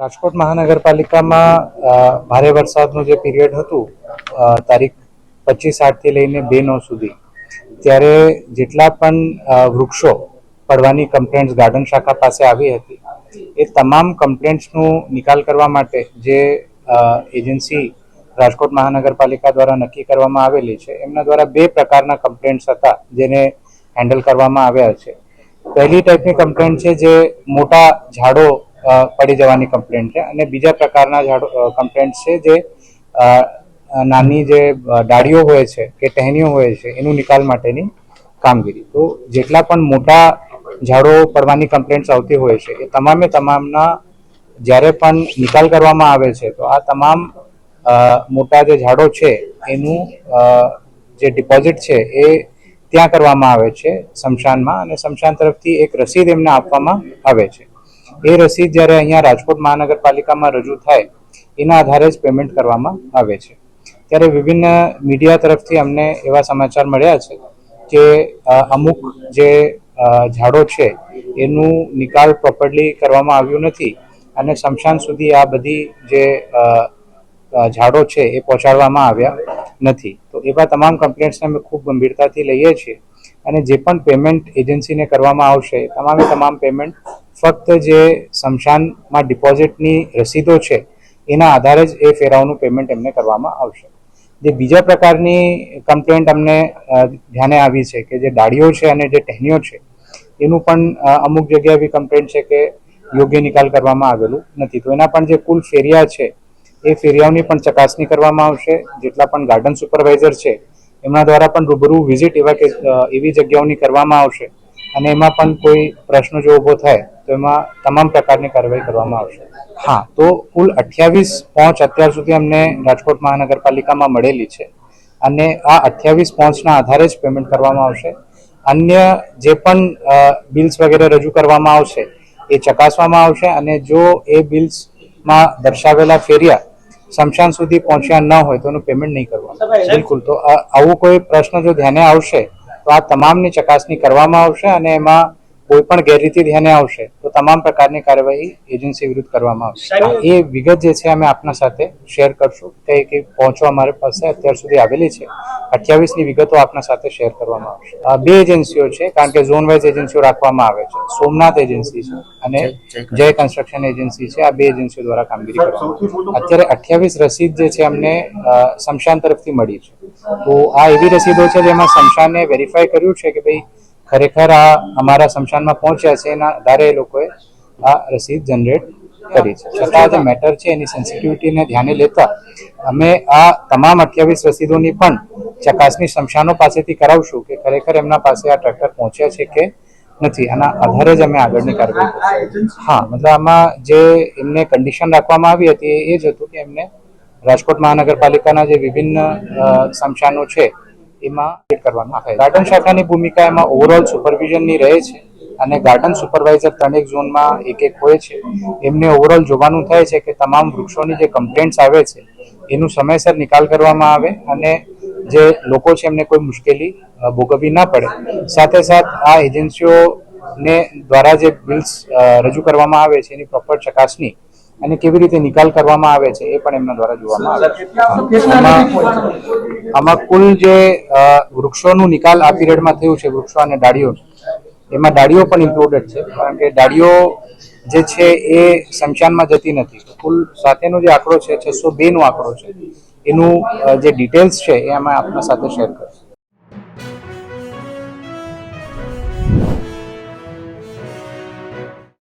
રાજકોટ મહાનગરપાલિકામાં ભારે વરસાદનું જે પીરિયડ હતું તારીખ પચીસ આઠથી લઈને બે નવ સુધી, ત્યારે જેટલા પણ વૃક્ષો પડવાની કમ્પ્લેન્ટ્સ ગાર્ડન શાખા પાસે આવી હતી, એ તમામ કમ્પ્લેન્ટ્સનું નિકાલ કરવા માટે જે એજન્સી રાજકોટ મહાનગરપાલિકા દ્વારા નક્કી કરવામાં આવેલી છે, એમના દ્વારા બે પ્રકારના કમ્પ્લેન્ટ્સ હતા, જેને હેન્ડલ કરવામાં આવ્યા છે. પહેલી ટાઈપની કમ્પ્લેન્ટ છે જે મોટા ઝાડો પડી જવાની કમ્પ્લેન્ટ છે. અને બીજા પ્રકારના ઝાડો કમ્પ્લેન્ટ છે જે નાની જે ડાળીઓ હોય છે કે ટહેનીઓ હોય છે, એનું નિકાલ માટેની કામગીરી. તો જેટલા પણ મોટા ઝાડો પડવાની કમ્પ્લેન્ટ્સ આવતી હોય છે, એ તમામે તમામના જ્યારે પણ નિકાલ કરવામાં આવે છે, તો આ તમામ મોટા જે ઝાડો છે, એનું જે ડિપોઝિટ છે, એ ત્યાં કરવામાં આવે છે, શમશાનમાં. અને શમશાન તરફથી એક રસીદ એમને આપવામાં આવે છે. એ રસીદ જ્યારે અહીંયા રાજકોટ મહાનગરપાલિકામાં રજૂ થાય, એના આધારે જ પેમેન્ટ કરવામાં આવે છે. ત્યારે વિભિન્ન મીડિયા તરફથી અમને એવા સમાચાર મળ્યા છે કે અમુક જે ઝાડો છે, એનું નિકાલ પ્રોપરલી કરવામાં આવ્યું નથી અને શમશાન સુધી આ બધી જે ઝાડો છે એ પહોંચાડવામાં આવ્યા નથી. તો એવા તમામ કમ્પ્લેન્ટ્સને અમે ખૂબ ગંભીરતાથી લઈએ છીએ અને જે પણ પેમેન્ટ એજન્સીને કરવામાં આવશે તમામે તમામ પેમેન્ટ ફક્ત જે શમશાનમાં ડિપોઝિટની રસીદો છે, એના આધારે જ એ ફેરાઓનું પેમેન્ટ એમને કરવામાં આવશે. જે બીજા પ્રકારની કમ્પ્લેન્ટ અમને ધ્યાને આવી છે કે જે ડાળીઓ છે અને જે ટહેનીઓ છે, એનું પણ અમુક જગ્યાએ એવી કમ્પ્લેન્ટ છે કે યોગ્ય નિકાલ કરવામાં આવેલું નથી. તો એના પણ જે કુલ ફેરિયા છે, એ ફેરિયાઓની પણ ચકાસણી કરવામાં આવશે. જેટલા પણ ગાર્ડન સુપરવાઇઝર છે, એમના દ્વારા પણ રૂબરૂ વિઝિટ એવા કે એવી જગ્યાઓની કરવામાં આવશે અને એમાં પણ કોઈ પ્રશ્ન જો ઊભો થાય તો એમાં તમામ પ્રકારની કાર્યવાહી કરવામાં આવશે. હા તો કુલ અઠ્યાવીસ પહોંચ અત્યાર સુધી અમને રાજકોટ મહાનગરપાલિકામાં મળેલી છે. અને આ અઠ્યાવીસ પહોંચના આધારે જ પેમેન્ટ કરવામાં આવશે. અન્ય જે પણ બિલ્સ વગેરે રજૂ કરવામાં આવશે એ ચકાસવામાં આવશે અને જો એ બિલ્સમાં દર્શાવેલા ફેરિયા શમશાન સુધી પહોંચ્યા ન હોય તો એનું પેમેન્ટ નહીં કરવાનું. બિલકુલ તો આવું કોઈ પ્રશ્ન જો ધ્યાને આવશે તો આ તમામની ચકાસણી કરવામાં આવશે અને એમાં કોઈ પણ ગેરરીતિ ધ્યાને આવશે તો તમામ પ્રકારની કાર્યવાહી એજન્સી વિરુદ્ધ કરવામાં આવશે. એ વિગત જે છે અમે આપના સાથે શેર કરશું. કઈ કઈ પહોંચવા અમારી પાસે અત્યાર સુધી આવેલી છે. અઠ્યાવીસની વિગતો આપના સાથે શેર કરવામાં આવશે. આ બે એજન્સીઓ છે કારણ કે ઝોન વાઇઝ એજન્સીઓ રાખવામાં આવે છે. સોમનાથ એજન્સી છે અને જય કન્સ્ટ્રક્શન એજન્સી છે. આ બે એજન્સીઓ દ્વારા કામગીરી કરવામાં અત્યારે અઠ્યાવીસ રસીદ જે છે અમને અ, શમશાન તરફથી મળી છે. તો આ એવી રસીદો છે જેમાં શમશાને વેરીફાઈ કર્યું છે કે ભાઈ ખરેખર આ અમારા શમશાનમાં પહોંચ્યા છે એના આધારે એ લોકોએ આ રસીદ જનરેટ કરી છે. છતાં જે મેટર છે એની સેન્સિટિવિટીને ધ્યાને લેતા અમે આ તમામ અઠ્યાવીસ રસીદોની પણ ચકાસણી શમશાનો પાસેથી કરાવશું કે ખરેખર એમના પાસે આ ટ્રેક્ટર પહોંચ્યા છે કે નથી. આના આધારે જ અમે આગળની કાર્યવાહી હા, મતલબ આમાં જે એમને કન્ડિશન રાખવામાં આવી હતી એ જ હતું કે એમને રાજકોટ મહાનગરપાલિકાના જે વિભિન્ન શમશાનો છે એમાં કરવામાં આવે. ગાર્ડન શાખાની ભૂમિકા એમાં ઓવરઓલ સુપરવિઝનની રહે છે અને ગાર્ડન સુપરવાઇઝર ત્રણેક ઝોનમાં એક એક હોય છે. એમને ઓવરઓલ જોવાનું થાય છે કે તમામ વૃક્ષોની જે કમ્પ્લેન્ટ્સ આવે છે એનું સમયસર નિકાલ કરવામાં આવે અને જે લોકો છે એમને કોઈ મુશ્કેલી ભોગવવી ના પડે. સાથે સાથ આ એજન્સીઓને દ્વારા જે બિલ્સ રજૂ કરવામાં આવે છે એની પ્રોપર ચકાસણી અને કેવી રીતે નિકાલ કરવામાં આવે છે એ પણ એમના દ્વારા જોવામાં આવે છે. આમાં કુલ જે વૃક્ષોનું નિકાલ આ પીરિયડમાં થયું છે, વૃક્ષો અને ડાળીઓ. એમાં ડાળીઓ પણ ઇન્ક્લુડેડ છે, કારણ કે ડાળીઓ જે છે એ શમશાનમાં જતી નથી. કુલ સાથેનો જે આંકડો છે, છસો બે નો આંકડો છે. એનું જે ડિટેલ્સ છે એ અમે આપના સાથે શેર કરીશું.